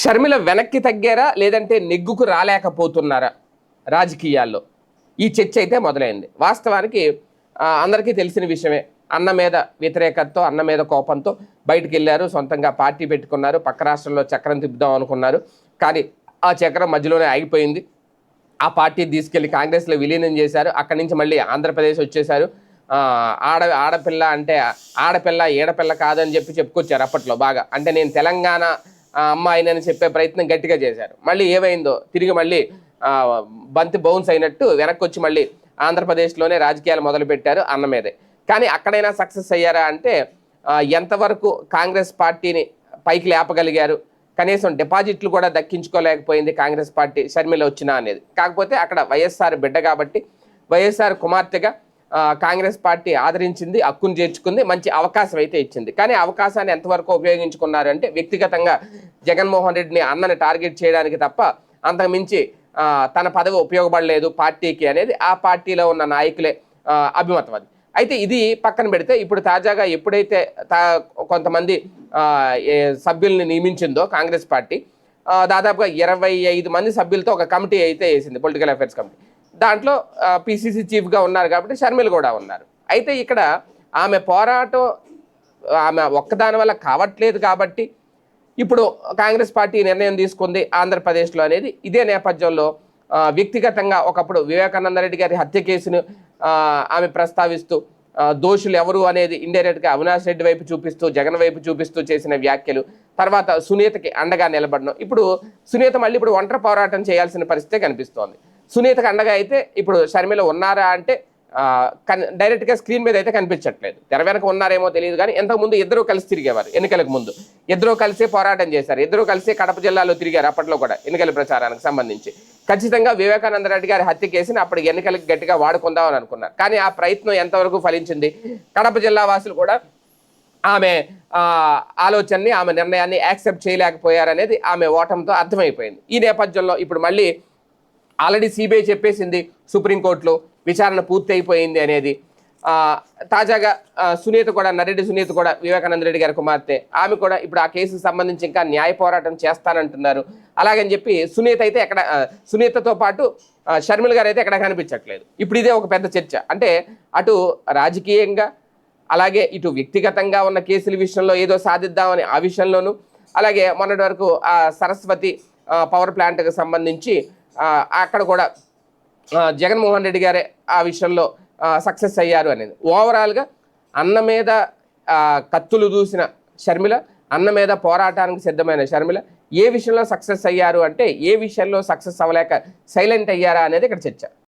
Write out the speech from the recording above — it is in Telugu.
షర్మిల వెనక్కి తగ్గారా? లేదంటే నెగ్గుకు రాలేకపోతున్నారా రాజకీయాల్లో? ఈ చర్చ అయితే మొదలైంది. వాస్తవానికి అందరికీ తెలిసిన విషయమే. అన్న మీద వ్యతిరేకతతో అన్న మీద కోపంతో బయటికి వెళ్ళారు సొంతంగా పార్టీ పెట్టుకున్నారు. పక్క రాష్ట్రంలో చక్రం తిప్పుదాం అనుకున్నారు. కానీ ఆ చక్రం మధ్యలోనే ఆగిపోయింది. ఆ పార్టీ తీసుకెళ్ళి కాంగ్రెస్లో విలీనం చేశారు. అక్కడి నుంచి మళ్ళీ ఆంధ్రప్రదేశ్ వచ్చేశారు. ఆడ ఆడపిల్ల అంటే ఆడపిల్ల ఈడపిల్ల కాదని చెప్పి చెప్పుకొచ్చారు అప్పట్లో బాగా. అంటే నేను తెలంగాణ అమ్మాయినని చెప్పే ప్రయత్నం గట్టిగా చేశారు. మళ్ళీ ఏమైందో తిరిగి మళ్ళీ బంతి బౌన్స్ అయినట్టు వెనక్కి వచ్చి మళ్ళీ ఆంధ్రప్రదేశ్లోనే రాజకీయాలు మొదలుపెట్టారు అన్న మీదే కానీ అక్కడైనా సక్సెస్ అయ్యారా అంటే ఎంతవరకు కాంగ్రెస్ పార్టీని పైకి లేపగలిగారు? కనీసం డిపాజిట్లు కూడా దక్కించుకోలేకపోయింది కాంగ్రెస్ పార్టీ షర్మిల వచ్చినా అనేది. కాకపోతే అక్కడ వైఎస్ఆర్ బిడ్డ కాబట్టి వైఎస్ఆర్ కుమార్తెగా కాంగ్రెస్ పార్టీ ఆదరించింది హక్కును చేర్చుకుంది మంచి అవకాశం అయితే ఇచ్చింది. కానీ అవకాశాన్ని ఎంతవరకు ఉపయోగించుకున్నారంటే వ్యక్తిగతంగా జగన్మోహన్ రెడ్డిని అన్నని టార్గెట్ చేయడానికి తప్ప అంతకుమించి తన పదవి ఉపయోగపడలేదు పార్టీకి అనేది ఆ పార్టీలో ఉన్న నాయకులే అభిమతం అది. అయితే ఇది పక్కన పెడితే ఇప్పుడు తాజాగా ఎప్పుడైతే తా కొంతమంది సభ్యుల్ని నియమించిందో కాంగ్రెస్ పార్టీ దాదాపుగా ఇరవై ఐదు మంది సభ్యులతో ఒక కమిటీ అయితే వేసింది పొలిటికల్ అఫైర్స్ కమిటీ. దాంట్లో పిసిసి చీఫ్గా ఉన్నారు కాబట్టి షర్మిల కూడా ఉన్నారు. అయితే ఇక్కడ ఆమె పోరాటం ఆమె ఒక్కదాని వల్ల కావట్లేదు కాబట్టి ఇప్పుడు కాంగ్రెస్ పార్టీ నిర్ణయం తీసుకుంది ఆంధ్రప్రదేశ్లో అనేది. ఇదే నేపథ్యంలో వ్యక్తిగతంగా ఒకప్పుడు వివేకానంద రెడ్డి గారి హత్య కేసును ఆమె ప్రస్తావిస్తూ దోషులు ఎవరు అనేది ఇండైరెక్ట్గా అవినాష్ రెడ్డి వైపు చూపిస్తూ జగన్ వైపు చూపిస్తూ చేసిన వ్యాఖ్యలు. తర్వాత సునీతకి అండగా నిలబడడం. ఇప్పుడు సునీత మళ్ళీ ఇప్పుడు ఒంటరి పోరాటం చేయాల్సిన పరిస్థితి కనిపిస్తోంది. సునీతకు అండగా అయితే ఇప్పుడు షర్మిల ఉన్నారా అంటే కన్- డైరెక్ట్గా స్క్రీన్ మీద అయితే కనిపించట్లేదు. తెర వెనక ఉన్నారేమో తెలియదు కానీ ఇంతకుముందు ఇద్దరు కలిసి తిరిగేవారు ఎన్నికలకు ముందు. ఇద్దరు కలిసి పోరాటం చేశారు. ఇద్దరు కలిసి కడప జిల్లాలో తిరిగారు అప్పట్లో కూడా ఎన్నికల ప్రచారానికి సంబంధించి. ఖచ్చితంగా వివేకానంద రెడ్డి గారి హత్య కేసుని అప్పుడు ఎన్నికలకు గట్టిగా వాడుకుందామని అనుకున్నారు. కానీ ఆ ప్రయత్నం ఎంతవరకు ఫలించింది? కడప జిల్లా వాసులు కూడా ఆమె ఆలోచనని ఆమె నిర్ణయాన్ని యాక్సెప్ట్ చేయలేకపోయారనేది ఆమె ఓటంతో అర్థమైపోయింది. ఈ నేపథ్యంలో ఇప్పుడు మళ్ళీ ఆల్రెడీ సిబిఐ చెప్పేసింది సుప్రీంకోర్టులో విచారణ పూర్తి అయిపోయింది అనేది తాజాగా సునీత కూడా నరెడ్డి సునీత కూడా వివేకానంద రెడ్డి గారి కుమార్తె. ఆమె కూడా ఇప్పుడు ఆ కేసుకు సంబంధించి ఇంకా న్యాయ పోరాటం చేస్తానంటున్నారు. అలాగని చెప్పి సునీత అయితే ఎక్కడ సునీతతో పాటు షర్మిల గారు అయితే ఎక్కడ కనిపించట్లేదు. ఇప్పుడు ఇదే ఒక పెద్ద చర్చ. అంటే అటు రాజకీయంగా అలాగే ఇటు వ్యక్తిగతంగా ఉన్న కేసుల విషయంలో ఏదో సాధిద్దామని ఆ విషయంలోనూ అలాగే మొన్నటి వరకు ఆ సరస్వతి పవర్ ప్లాంట్కి సంబంధించి అక్కడ కూడా జగన్మోహన్ రెడ్డి గారే ఆ విషయంలో సక్సెస్ అయ్యారు అనేది. ఓవరాల్గా అన్న మీద కత్తులు దూసిన షర్మిల అన్న మీద పోరాటానికి సిద్ధమైన షర్మిల ఏ విషయంలో సక్సెస్ అయ్యారు అంటే ఏ విషయంలో సక్సెస్ అవ్వలేక సైలెంట్ అయ్యారా అనేది ఇక్కడ చర్చ.